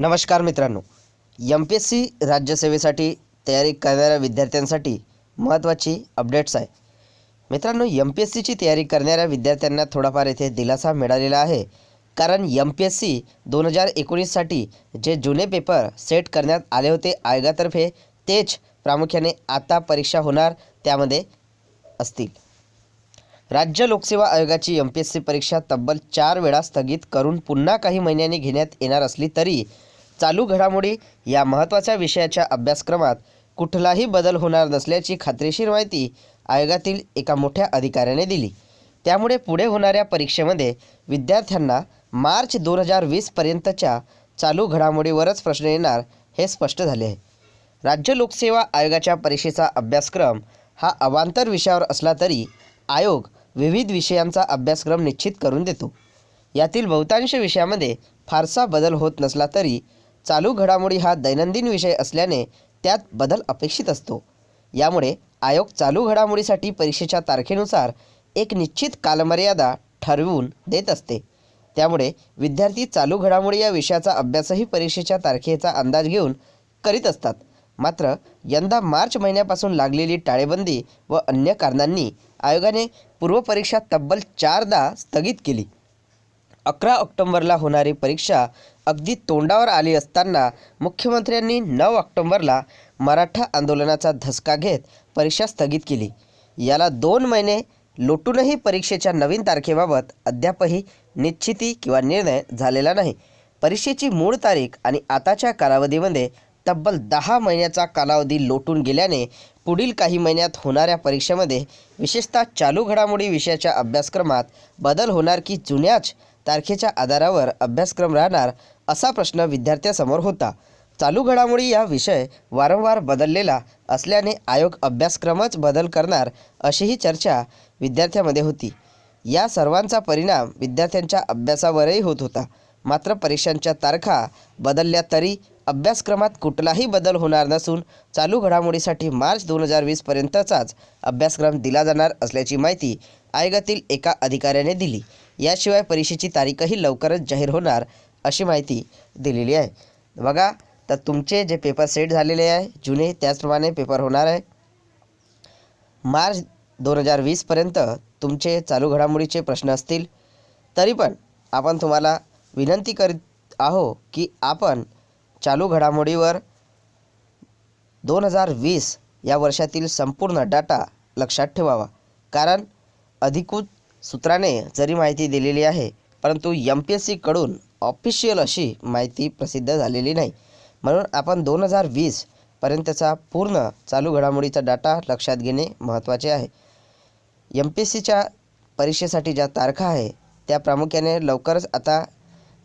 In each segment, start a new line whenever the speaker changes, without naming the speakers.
नमस्कार मित्रांनो. M P S C राज्यसेवेसाठी तयारी करणाऱ्या विद्यार्थ्यांसाठी महत्त्वाची अपडेट्स आहे. मित्रांनो एम पी एस सीची तयारी करणाऱ्या विद्यार्थ्यांना थोडाफार येथे दिलासा मिळालेला आहे. कारण एम पी एस सी दोन हजार एकोणीससाठी जे जुने पेपर सेट करण्यात आले होते आयोगातर्फे तेच प्रामुख्याने आता परीक्षा होणार त्यामध्ये असतील. राज्य लोकसेवा आयोगाची एम पी एस सी परीक्षा तब्बल चार वेळा स्थगित करून पुन्हा काही महिन्यांनी घेण्यात येणार असली तरी चालू घडामोडी या महत्त्वाच्या विषयाच्या अभ्यासक्रमात कुठलाही बदल होणार नसल्याची खात्रीशीर माहिती आयोगातील एका मोठ्या अधिकाऱ्याने दिली. त्यामुळे पुढे होणाऱ्या परीक्षेमध्ये विद्यार्थ्यांना मार्च दोन हजार वीसपर्यंतच्या चालू घडामोडीवरच प्रश्न येणार हे स्पष्ट झाले आहे. राज्य लोकसेवा आयोगाच्या परीक्षेचा अभ्यासक्रम हा अवांतर विषयावर असला तरी आयोग विविध विषयांचा अभ्यासक्रम निश्चित करून देतो. यातील बहुतांश विषयामध्ये फारसा बदल होत नसला तरी चालू घडामोडी हा दैनंदिन विषय असल्याने त्यात बदल अपेक्षित असतो. यामुळे आयोग चालू घडामोडीसाठी परीक्षेच्या तारखेनुसार एक निश्चित कालमर्यादा ठरवून देत असते. त्यामुळे विद्यार्थी चालू घडामोडी या विषयाचा अभ्यासही परीक्षेच्या तारखेचा अंदाज घेऊन करीत असतात. मात्र यंदा मार्च महिन्यापासून लागलेली टाळेबंदी व अन्य कारणांनी आयोगाने पूर्वपरीक्षा तब्बल चारदा स्थगित केली. अकरा ऑक्टोंबरला होणारी परीक्षा अगदी तोंडावर आली असताना मुख्यमंत्र्यांनी नऊ ऑक्टोंबरला मराठा आंदोलनाचा धसका घेत परीक्षा स्थगित केली. याला दोन महिने लोटूनही परीक्षेच्या नवीन तारखेबाबत अद्यापही निश्चिती किंवा निर्णय झालेला नाही. परीक्षेची मूळ तारीख आणि आताच्या कालावधीमध्ये तब्बल दहा महिन्याचा कालावधी लोटून गेल्याने पुढील काही महिन्यात होणाऱ्या परीक्षेमध्ये विशेषतः चालू घडामोडी विषयाच्या अभ्यासक्रमात बदल होणार की जुन्याच तारखेच्या आधारावर अभ्यासक्रम राहणार असा प्रश्न विद्यार्थ्यासमोर होता. चालू घडामोडी या विषय वारंवार बदललेला असल्याने आयोग अभ्यासक्रमच बदल करणार अशीही चर्चा विद्यार्थ्यामध्ये होती. या सर्वांचा परिणाम विद्यार्थ्यांच्या अभ्यासावरही होत होता. मात्र परीक्षांच्या तारखा बदलल्या तरी अभ्यासक्रमात कुठलाही बदल होणार नसून चालू घडामोडीसाठी मार्च दोन हजार वीसपर्यंतचाच अभ्यासक्रम दिला जाणार असल्याची माहिती आयोगातील एका अधिकाऱ्याने दिली. याशिवाय परीक्षेची तारीखही लवकरच जाहीर होणार अशी माहिती दिलेली आहे. बघा तर तुमचे जे पेपर सेट झालेले आहे जुने त्याचप्रमाणे पेपर होणार आहे. मार्च दोन हजार वीसपर्यंत तुमचे चालू घडामोडीचे प्रश्न असतील. तरी पण आपण तुम्हाला विनंती करीत आहो की आपण चालू घडामोडीवर दोन हजार वीस या वर्षातील संपूर्ण डाटा लक्षात ठेवावा. कारण अधिकृत सूत्राने जरी माहिती दिलेली आहे परंतु एम पी एस सीकडून ऑफिशियल अशी माहिती प्रसिद्ध झालेली नाही. म्हणून आपण दोन हजार वीसपर्यंतचा पूर्ण चालू घडामोडीचा डाटा लक्षात घेणे महत्त्वाचे आहे. एम पी एस सीच्या परीक्षेसाठी ज्या तारखा आहे त्या प्रामुख्याने लवकरच आता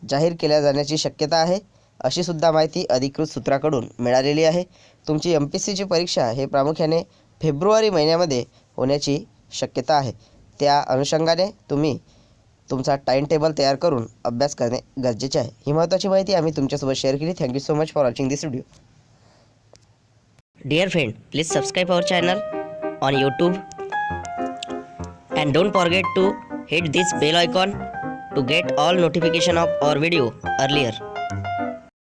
जाहीर केल्या जाण्याची शक्यता आहे. अशी सुद्धा माहिती अधिकृत सूत्राकडून मिळालेली आहे. तुमची एम पी एस सीची परीक्षा हे प्रामुख्याने फेब्रुवारी महिन्यामध्ये होण्याची शक्यता आहे. त्या अनुषंगाने तुम्ही तुमचा टाईम टेबल तयार करून अभ्यास करणे गरजेचे आहे. ही महत्त्वाची माहिती आम्ही तुमच्यासोबत शेअर केली. Thank you so much for watching this video
dear friend please subscribe our channel on YouTube and don't forget to hit this bell icon to get all notification of our video earlier